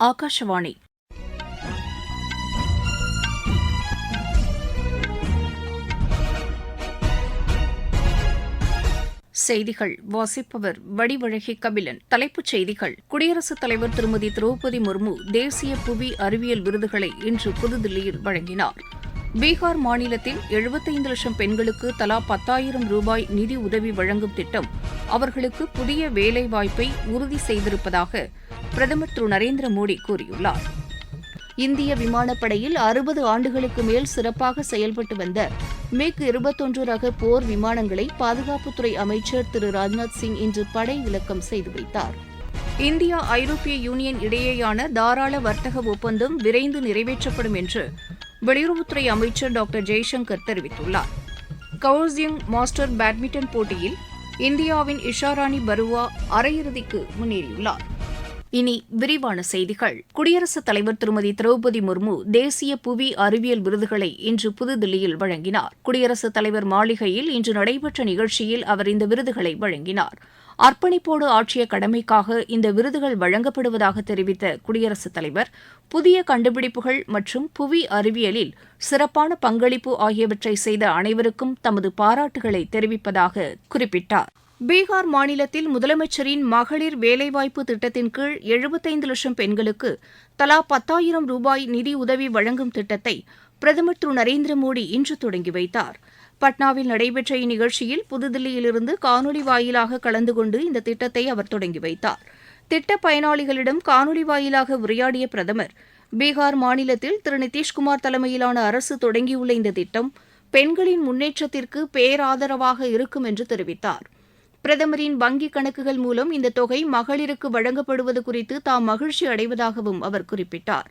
ஆகாஷவாணி செய்திகள். வாசிப்பவர் வடிவழகி கபிலன். தலைப்புச் செய்திகள். குடியரசுத் தலைவர் திருமதி திரௌபதி முர்மு தேசிய புவி அறிவியல் விருதுகளை இன்று புதுதில்லியில் வழங்கினார். பீகார் மாநிலத்தில் எழுபத்தைந்து லட்சம் பெண்களுக்கு தலா பத்தாயிரம் ரூபாய் நிதி உதவி வழங்கும் திட்டம் அவர்களுக்கு புதிய வேலைவாய்ப்பை உறுதி செய்திருப்பதாக பிரதமர் திரு நரேந்திர மோடி கூறியுள்ளார். இந்திய விமானப்படையில் அறுபது ஆண்டுகளுக்கு மேல் சிறப்பாக செயல்பட்டு வந்த மிக் இருபத்தொன்று ரக போர் விமானங்களை பாதுகாப்புத்துறை அமைச்சர் திரு ராஜ்நாத் சிங் இன்று படை இலக்கம் செய்து வைத்தார். இந்தியா ஐரோப்பிய யூனியன் இடையேயான தாராள வர்த்தக ஒப்பந்தம் விரைந்து நிறைவேற்றப்படும் என்று வெளியுறவுத்துறை அமைச்சர் டாக்டர் ஜெய்சங்கர் தெரிவித்துள்ளார். கவுசியங் மாஸ்டர் பேட்மிண்டன் போட்டியில் இந்தியாவின் இஷாராணி பருவா அரையிறுதிக்கு முன்னேறியுள்ளார். இனி விரிவான செய்திகள். குடியரசுத் தலைவர் திருமதி திரௌபதி முர்மு தேசிய புவி அறிவியல் விருதுகளை இன்று புதுதில்லியில் வழங்கினார். குடியரசுத் தலைவர் மாளிகையில் இன்று நடைபெற்ற நிகழ்ச்சியில் அவர் இந்த விருதுகளை வழங்கினார். அர்ப்பணிப்போடு ஆற்றிய கடமைக்காக இந்த விருதுகள் வழங்கப்படுவதாக தெரிவித்த குடியரசுத் தலைவர் புதிய கண்டுபிடிப்புகள் மற்றும் புவி அறிவியலில் சிறப்பான பங்களிப்பு ஆகியவற்றை செய்த அனைவருக்கும் தமது பாராட்டுகளை தெரிவிப்பதாக குறிப்பிட்டார். பீகார் மாநிலத்தில் முதலமைச்சரின் மகளிர் வேலைவாய்ப்பு திட்டத்தின் கீழ் எழுபத்தைந்து லட்சம் பெண்களுக்கு தலா பத்தாயிரம் ரூபாய் நிதி உதவி வழங்கும் திட்டத்தை பிரதமர் திரு நரேந்திர மோடி இன்று தொடங்கி வைத்தார். பட்னாவில் நடைபெற்ற இந்நிகழ்ச்சியில் புதுதில்லியிலிருந்து காணொலி வாயிலாக கலந்து கொண்டு இந்த திட்டத்தை அவர் தொடங்கி வைத்தார். திட்ட பயனாளிகளிடம் காணொலி வாயிலாக உரையாடிய பிரதமர் பீகார் மாநிலத்தில் திரு நிதிஷ்குமார் தலைமையிலான அரசு தொடங்கியுள்ள இந்த திட்டம் பெண்களின் முன்னேற்றத்திற்கு பேராதரவாக இருக்கும் என்று தெரிவித்தார். பிரதமரின் வங்கிக் கணக்குகள் மூலம் இந்த தொகை மகளிருக்கு வழங்கப்படுவது குறித்து தாம் மகிழ்ச்சி அடைவதாகவும் அவர் குறிப்பிட்டார்.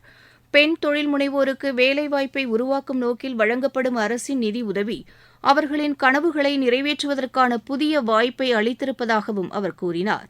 பெண் தொழில் முனைவோருக்கு வேலைவாய்ப்பை உருவாக்கும் நோக்கில் வழங்கப்படும் அரசின் நிதி உதவி அவர்களின் கனவுகளை நிறைவேற்றுவதற்கான புதிய வாய்ப்பை அளித்திருப்பதாகவும் அவர் கூறினார்.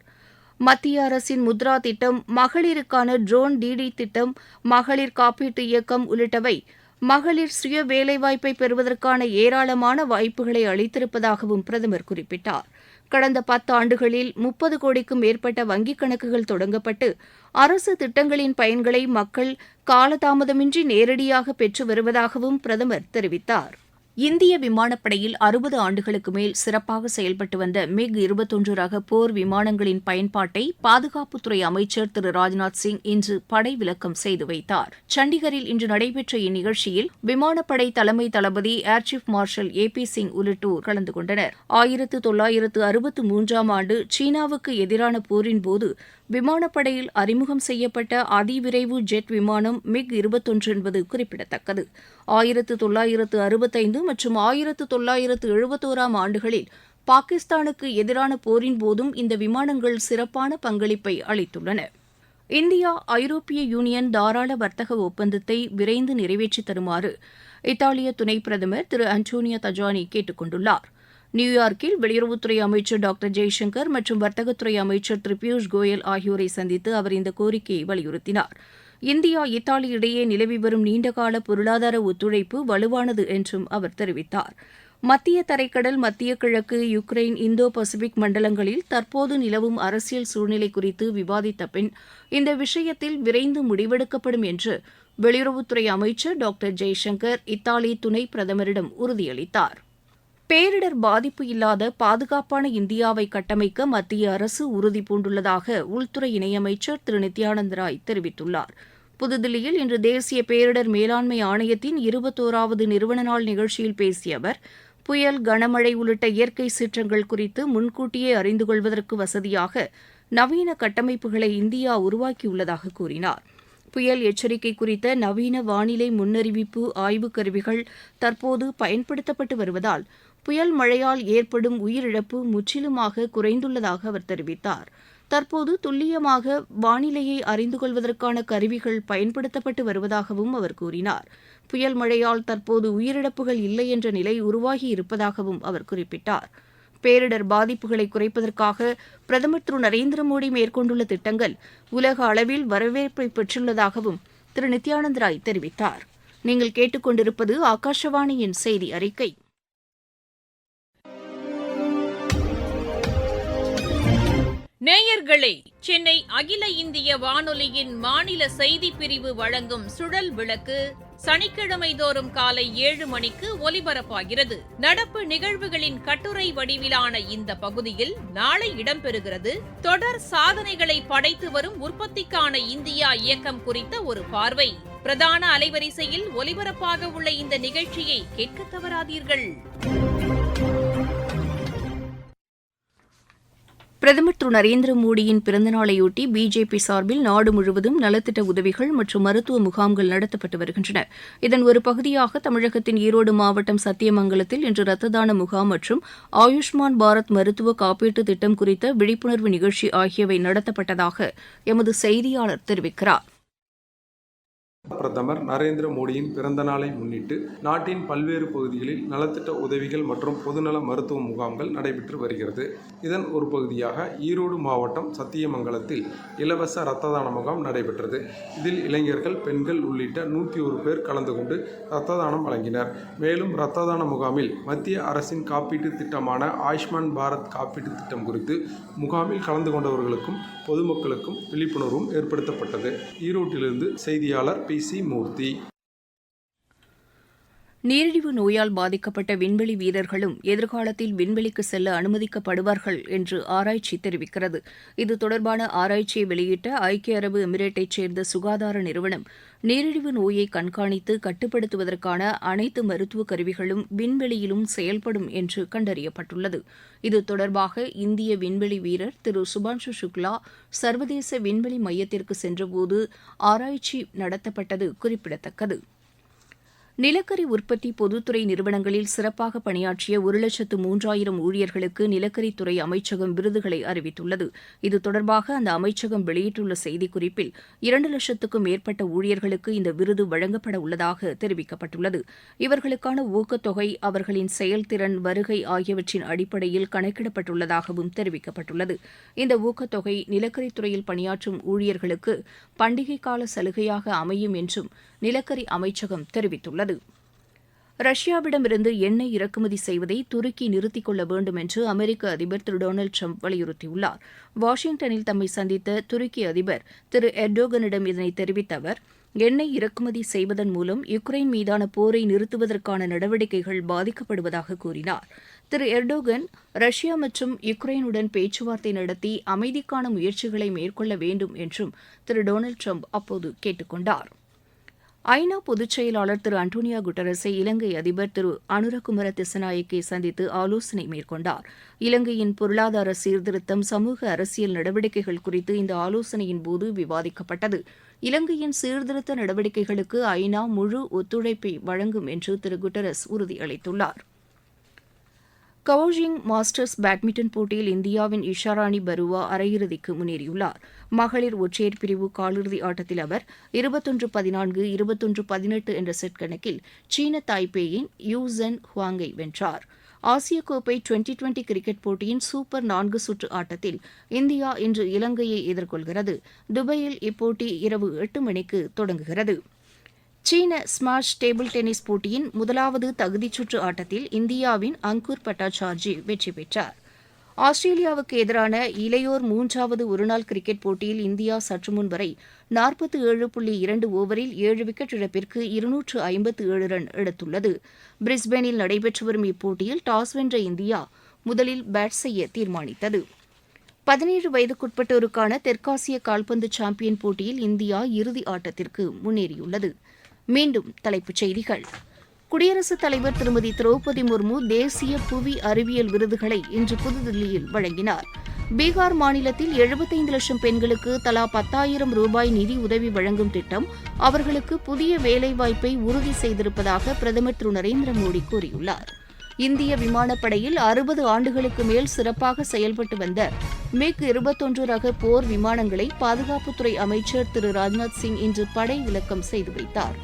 மத்திய அரசின் முத்ரா திட்டம் மகளிருக்கான ட்ரோன் டிடி திட்டம் மகளிர் காப்பீட்டு இயக்கம் உள்ளிட்டவை மகளிர் சுய வேலைவாய்ப்பை பெறுவதற்கான ஏராளமான வாய்ப்புகளை அளித்திருப்பதாகவும் பிரதமர் குறிப்பிட்டார். கடந்த பத்தாண்டுகளில் முப்பது கோடிக்கும் மேற்பட்ட வங்கிக் கணக்குகள் தொடங்கப்பட்டு அரசு திட்டங்களின் பயன்களை மக்கள் காலதாமதமின்றி நேரடியாக பெற்று வருவதாகவும் பிரதமர் தெரிவித்தார். இந்திய விமானப்படையில் அறுபது ஆண்டுகளுக்கு மேல் சிறப்பாக செயல்பட்டு வந்த மிக் இருபத்தொன்று ரக போர் விமானங்களின் பயன்பாட்டை பாதுகாப்புத்துறை அமைச்சர் திரு ராஜ்நாத் சிங் இன்று படை விலக்கம் செய்து வைத்தார். சண்டிகரில் இன்று நடைபெற்ற இந்நிகழ்ச்சியில் விமானப்படை தலைமை தளபதி air chief marshal A P Singh உள்ளிட்டோர் கலந்து கொண்டனர். ஆயிரத்து தொள்ளாயிரத்து அறுபத்து மூன்றாம் ஆண்டு சீனாவுக்கு எதிரான போரின் போது விமானப்படையில் அறிமுகம் செய்யப்பட்ட அதிவிரைவு ஜெட் விமானம் மிக் இருபத்தொன்று என்பது குறிப்பிடத்தக்கது. ஆயிரத்து தொள்ளாயிரத்து அறுபத்தைந்து மற்றும் ஆயிரத்து தொள்ளாயிரத்து எழுபத்தோராம் ஆண்டுகளில் பாகிஸ்தானுக்கு எதிரான போரின் போதும் இந்த விமானங்கள் சிறப்பான பங்களிப்பை அளித்துள்ளன. இந்தியா ஐரோப்பிய யூனியன் தாராள வர்த்தக ஒப்பந்தத்தை விரைந்து நிறைவேற்றித் தருமாறு இத்தாலிய துணை பிரதமர் திரு அன்டோனியோ தஜானி கேட்டுக் கொண்டுள்ளாா் நியூயார்க்கில் வெளியுறவுத்துறை அமைச்சர் டாக்டர் ஜெய்சங்கர் மற்றும் வர்த்தகத்துறை அமைச்சர் திரு பியூஷ் கோயல் ஆகியோரை சந்தித்து அவர் இந்த கோரிக்கையை வலியுறுத்தினார். இந்தியா இத்தாலி இடையே நிலவி வரும் நீண்டகால பொருளாதார ஒத்துழைப்பு வலுவானது என்றும் அவர் தெரிவித்தார். மத்திய தரைக்கடல் மத்திய கிழக்கு யுக்ரைன் இந்தோ பசிபிக் மண்டலங்களில் தற்போது நிலவும் அரசியல் சூழ்நிலை குறித்து விவாதித்த பின் இந்த விஷயத்தில் விரைந்து முடிவெடுக்கப்படும் என்று வெளியுறவுத்துறை அமைச்சர் டாக்டர் ஜெய்சங்கர் இத்தாலி துணை பிரதமரிடம் உறுதியளித்தார். பேரிடர் பாதிப்பு இல்லாத பாதுகாப்பான இந்தியாவை கட்டமைக்க மத்திய அரசு உறுதி பூண்டுள்ளதாக உள்துறை இணையமைச்சர் திரு. நித்யானந்த ராய் தெரிவித்துள்ளார். புதுதில்லியில் இன்று தேசிய பேரிடர் மேலாண்மை ஆணையத்தின் இருபத்தோராவது நிறுவன நாள் நிகழ்ச்சியில் பேசிய அவர் புயல் கனமழை உள்ளிட்ட இயற்கை சீற்றங்கள் குறித்து முன்கூட்டியே அறிந்து கொள்வதற்கு வசதியாக நவீன கட்டமைப்புகளை இந்தியா உருவாக்கியுள்ளதாக கூறினார். புயல் எச்சரிக்கை குறித்த நவீன வானிலை முன்னறிவிப்பு ஆய்வுக் கருவிகள் தற்போது பயன்படுத்தப்பட்டு வருவதால் புயல் மழையால் ஏற்படும் உயிரிழப்பு முற்றிலுமாக குறைந்துள்ளதாக அவர் தெரிவித்தார். தற்போது துல்லியமாக வானிலையை அறிந்து கொள்வதற்கான கருவிகள் பயன்படுத்தப்பட்டு வருவதாகவும் அவர் கூறினார். புயல் மழையால் தற்போது உயிரிழப்புகள் இல்லை என்ற நிலை உருவாகி இருப்பதாகவும் அவர் குறிப்பிட்டார். பேரிடர் பாதிப்புகளை குறைப்பதற்காக பிரதமர் திரு நரேந்திர மோடி மேற்கொண்டுள்ள திட்டங்கள் உலக அளவில் வரவேற்பை பெற்றுள்ளதாகவும் திரு நித்யானந்த் ராய் தெரிவித்தார். நீங்கள் கேட்டுக்கொண்டிருப்பது ஆகாஷவாணியின் செய்தி அறிக்கை. நேயர்களே சென்னை அகில இந்திய வானொலியின் மாநில செய்திப் பிரிவு வழங்கும் சுழல் விளக்கு சனிக்கிழமை தோறும் காலை ஏழு மணிக்கு ஒலிபரப்பாகிறது. நடப்பு நிகழ்வுகளின் கட்டுரை வடிவிலான இந்த பகுதியில் நாளை இடம்பெறுகிறது. தொடர் சாதனைகளை படைத்து வரும் உற்பத்திக்கான இந்தியா இயக்கம் குறித்த ஒரு பார்வை. பிரதான அலைவரிசையில் ஒலிபரப்பாக உள்ள இந்த நிகழ்ச்சியை கேட்க தவறாதீர்கள். பிரதமர் திரு நரேந்திர மோடியின் பிறந்தநாளையொட்டி பிஜேபி சார்பில் நாடு முழுவதும் நலத்திட்ட உதவிகள் மற்றும் மருத்துவ முகாம்கள் நடத்தப்பட்டு வருகின்றன. இதன் ஒரு பகுதியாக தமிழகத்தின் ஈரோடு மாவட்டம் சத்தியமங்கலத்தில் இன்று ரத்த தான முகாம் மற்றும் ஆயுஷ்மான் பாரத் மருத்துவ காப்பீட்டு திட்டம் குறித்த விழிப்புணர்வு நிகழ்ச்சி ஆகியவை நடத்தப்பட்டதாக எமது செய்தியாளர் தெரிவிக்கிறார். பிரதமர் நரேந்திர மோடியின் பிறந்த நாளை முன்னிட்டு நாட்டின் பல்வேறு பகுதிகளில் நலத்திட்ட உதவிகள் மற்றும் பொதுநல மருத்துவ முகாம்கள் நடைபெற்று வருகிறது. இதன் ஒரு பகுதியாக ஈரோடு மாவட்டம் சத்தியமங்கலத்தில் இலவச இரத்த தான முகாம் நடைபெற்றது. இதில் இளைஞர்கள் பெண்கள் உள்ளிட்ட நூற்றி ஒரு பேர் கலந்து கொண்டு இரத்த தானம் வழங்கினர். மேலும் இரத்த தான முகாமில் மத்திய அரசின் காப்பீட்டு திட்டமான ஆயுஷ்மான் பாரத் காப்பீட்டு திட்டம் குறித்து முகாமில் கலந்து கொண்டவர்களுக்கும் பொதுமக்களுக்கும் விழிப்புணர்வும் ஏற்படுத்தப்பட்டது. ஈரோட்டிலிருந்து செய்தியாளர் પીસી મૂર્તિ நீரிழிவு நோயால் பாதிக்கப்பட்ட விண்வெளி வீரர்களும் எதிர்காலத்தில் விண்வெளிக்கு செல்ல அனுமதிக்கப்படுவார்கள் என்று ஆராய்ச்சி தெரிவிக்கிறது. இது தொடர்பான ஆராய்ச்சியை வெளியிட்ட ஐக்கிய அரபு எமிரேட்டைச் சேர்ந்த சுகாதார நிறுவனம் நீரிழிவு நோயை கண்காணித்து கட்டுப்படுத்துவதற்கான அனைத்து மருத்துவ கருவிகளும் விண்வெளியிலும் செயல்படும் என்று கண்டறியப்பட்டுள்ளது. இது தொடர்பாக இந்திய விண்வெளி வீரர் திரு சுபான்ஷு சுக்லா சர்வதேச விண்வெளி மையத்திற்கு சென்றபோது ஆராய்ச்சி நடத்தப்பட்டது குறிப்பிடத்தக்கது. நிலக்கரி உற்பத்தி பொதுத்துறை நிறுவனங்களில் சிறப்பாக பணியாற்றிய ஒரு லட்சத்து மூன்றாயிரம் ஊழியர்களுக்கு நிலக்கரித்துறை அமைச்சகம் விருதுகளை அறிவித்துள்ளது. இது தொடர்பாக அந்த அமைச்சகம் வெளியிட்டுள்ள செய்திக்குறிப்பில் இரண்டு லட்சத்துக்கும் மேற்பட்ட ஊழியர்களுக்கு இந்த விருது வழங்கப்பட உள்ளதாக தெரிவிக்கப்பட்டுள்ளது. இவர்களுக்கான ஊக்கத்தொகை அவர்களின் செயல்திறன் வருகை ஆகியவற்றின் அடிப்படையில் கணக்கிடப்பட்டுள்ளதாகவும் தெரிவிக்கப்பட்டுள்ளது. இந்த ஊக்கத்தொகை நிலக்கரித்துறையில் பணியாற்றும் ஊழியர்களுக்கு பண்டிகை கால சலுகையாக அமையும் என்றும் நிலக்கரி அமைச்சகம் தெரிவித்துள்ளது. ரஷ்யாவிடமிருந்து எண்ணெய் இறக்குமதி செய்வதை துருக்கி நிறுத்திக் கொள்ள வேண்டும் என்று அமெரிக்க அதிபர் திரு டொனால்டு ட்ரம்ப் வலியுறுத்தியுள்ளார். வாஷிங்டனில் தம்மை சந்தித்த துருக்கி அதிபர் திரு எர்டோகனிடம் இதனை தெரிவித்த அவர் எண்ணெய் இறக்குமதி செய்வதன் மூலம் யுக்ரைன் மீதான போரை நிறுத்துவதற்கான நடவடிக்கைகள் பாதிக்கப்படுவதாக கூறினார். திரு எர்டோகன் ரஷ்யா மற்றும் யுக்ரைனுடன் பேச்சுவார்த்தை நடத்தி அமைதிக்கான முயற்சிகளை மேற்கொள்ள வேண்டும் என்றும் திரு டொனால்டு ட்ரம்ப் அப்போது கேட்டுக்கொண்டார் ஐநா பொதுச் செயலாளர் திரு அண்டோனியா குட்டரஸை இலங்கை அதிபர் திரு அனுரகுமர திசநாயக்கே சந்தித்து ஆலோசனை மேற்கொண்டார். இலங்கையின் பொருளாதார சீர்திருத்தம் சமூக அரசியல் நடவடிக்கைகள் குறித்து இந்த ஆலோசனையின் போது விவாதிக்கப்பட்டது. இலங்கையின் சீர்திருத்த நடவடிக்கைகளுக்கு ஐநா முழு ஒத்துழைப்பை வழங்கும் என்று திரு குட்டரஸ் உறுதியளித்துள்ளார். கவோஜிங் மாஸ்டர்ஸ் பேட்மிண்டன் போட்டியில் இந்தியாவின் இஷாராணி பருவா அரையிறுதிக்கு முன்னேறியுள்ளார். மகளிர் ஒற்றையர் பிரிவு காலிறுதி ஆட்டத்தில் அவர் இருபத்தொன்று பதினான்கு இருபத்தொன்று பதினெட்டு என்ற செட் கணக்கில் சீன தாய்பேயின் யூசன் ஹுவாங்கை வென்றார். ஆசிய கோப்பை டுவெண்டி டுவெண்டி கிரிக்கெட் போட்டியின் சூப்பர் நான்கு சுற்று ஆட்டத்தில் இந்தியா இன்று இலங்கையை எதிர்கொள்கிறது. துபாயில் இப்போட்டி இரவு எட்டு மணிக்கு தொடங்குகிறது. சீன ஸ்மாஷ் டேபிள் டென்னிஸ் போட்டியின் முதலாவது தகுதிச் சுற்று ஆட்டத்தில் இந்தியாவின் அங்கூர் பட்டாச்சார்ஜி வெற்றி பெற்றார். ஆஸ்திரேலியாவுக்கு எதிரான இளையோர் மூன்றாவது ஒருநாள் கிரிக்கெட் போட்டியில் இந்தியா சற்று முன் வரை நாற்பத்தி ஏழு புள்ளி இரண்டு ஓவரில் ஏழு விக்கெட் இழப்பிற்கு இருநூற்று ஐம்பத்து ஏழு ரன் எடுத்துள்ளது. பிரிஸ்பேனில் நடைபெற்று வரும் இப்போட்டியில் டாஸ் வென்ற இந்தியா முதலில் பேட் செய்ய தீர்மானித்தது. பதினேழு வயதுக்குட்பட்டோருக்கான தெற்காசிய கால்பந்து சாம்பியன் போட்டியில் இந்தியா இறுதி ஆட்டத்திற்கு முன்னேறியுள்ளது. மீண்டும் தலைப்புச் செய்திகள். குடியரசுத் தலைவர் திருமதி திரௌபதி முர்மு தேசிய புவி அறிவியல் விருதுகளை இன்று புதுதில்லியில் வழங்கினார். பீகார் மாநிலத்தில் எழுபத்தைந்து லட்சம் பெண்களுக்கு தலா பத்தாயிரம் ரூபாய் நிதி உதவி வழங்கும் திட்டம் அவர்களுக்கு புதிய வேலைவாய்ப்பை உறுதி செய்திருப்பதாக பிரதமர் திரு. நரேந்திர மோடி கூறியுள்ளார். இந்திய விமானப்படையில் அறுபது ஆண்டுகளுக்கு மேல் சிறப்பாக செயல்பட்டு வந்த மிக் இருபத்தொன்று ரக போர் விமானங்களை பாதுகாப்புத்துறை அமைச்சர் திரு. ராஜ்நாத் சிங் இன்று படை விலக்கம் செய்து வைத்தாா்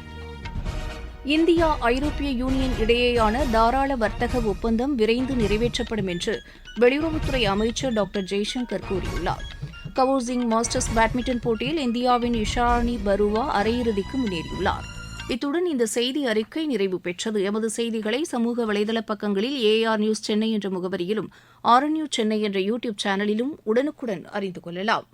இந்தியா ஐரோப்பிய யூனியன் இடையேயான தாராள வர்த்தக ஒப்பந்தம் விரைந்து நிறைவேற்றப்படும் என்று வெளியுறவுத்துறை அமைச்சர் டாக்டர் ஜெய்சங்கர் கூறியுள்ளார். கவோசிங் மாஸ்டர்ஸ் பேட்மிண்டன் போட்டியில் இந்தியாவின் இஷானி பருவா அரையிறுதிக்கு முன்னேறியுள்ளார். இத்துடன் இந்த செய்தி அறிக்கை நிறைவு பெற்றது. எமது செய்திகளை சமூக வலைதள பக்கங்களில் ஏஆர் நியூஸ் சென்னை என்ற முகவரியிலும் ஆர் நியூஸ் சென்னை என்ற யூடியூப் சேனலிலும் உடனுக்குடன் அறிந்து கொள்ளலாம்.